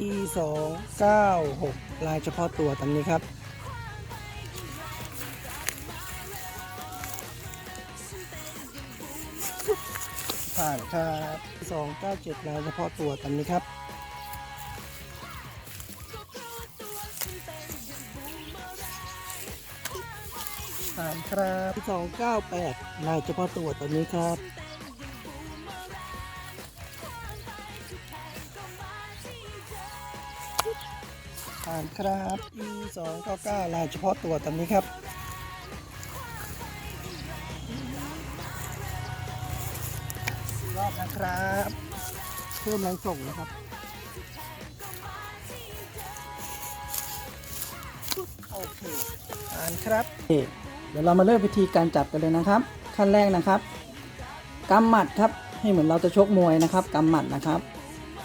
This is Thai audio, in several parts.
e 2 9 6 ลายเฉพาะตัวตามนี้ครับ ผ่านครับ297 ลายเฉพาะตัวตามนี้ครับผ่านครับ298 ลายเฉพาะตัวตอนนี้ครับ ผ่านครับ e 2 9 9 ลายเฉพาะตัวตามนี้ครับรอบนะครับ เพิ่มแรงส่งนะครับโอเคผ่านครับ เดี๋ยวเรามาเริ่มวิธีการจับกันเลยนะครับ ขั้นแรกนะครับกำหมัดครับให้เหมือนเราจะชกมวยนะครับกำหมัดนะครับ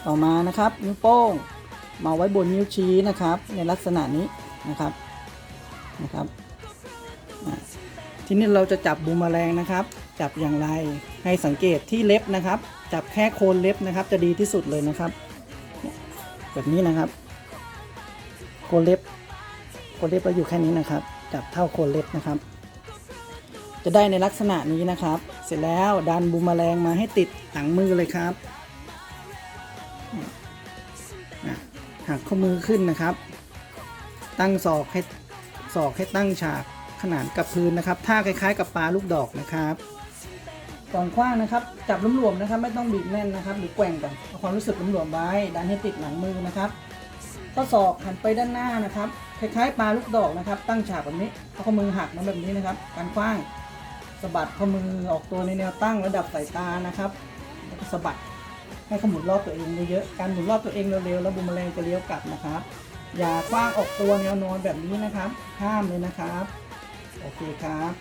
ต่อมานะครับนิ้วโป้ง มาไว้บนนิ้วชี้นะครับ ในลักษณะนี้นะครับนะครับ ทีนี้เราจะจับบูมแมลงนะครับ จับอย่างไรให้สังเกตที่เล็บนะครับ จับแค่โคนเล็บนะครับ จะดีที่สุดเลยนะครับ แบบนี้นะครับโคนเล็บโคนเล็บเราอยู่แค่นี้นะครับ จับเท่าโคนเล็บนะครับ จะได้ในลักษณะนี้นะครับ เสร็จแล้วดันบูมแมลงมาให้ติดหลังมือเลยครับ หักข้อมือขึ้นนะครับ ตั้งศอกให้ศอกให้ตั้งฉากขนานกับพื้นนะครับท่าคล้าย ๆ กับปลาลูกดอกนะครับก่อนคว้างนะครับ จับหลวมๆนะครับ ไม่ต้องบีบแน่นนะครับ หรือแกว่งกันเอาความรู้สึกหลวมๆไว้ดันให้ติดหลังมือนะครับข้อศอกหันไปด้านหน้านะครับ คล้ายๆปลาลูกดอกนะครับ ตั้งฉากแบบนี้เอาข้อมือหักมาแบบนี้นะครับ การคว้างสะบัดข้อมือออกตัวในแนวตั้งระดับสายตานะครับแล้วก็สะบัด ให้เขาหมุนรอบตัวเองเยอะๆการหมุนรอบตัวเองเร็วๆแล้วบูมแมลงจะเลี้ยวกลับนะครับ อย่าคว้างออกตัวแนวนอนแบบนี้นะครับ ห้ามเลยนะครับ โอเคครับ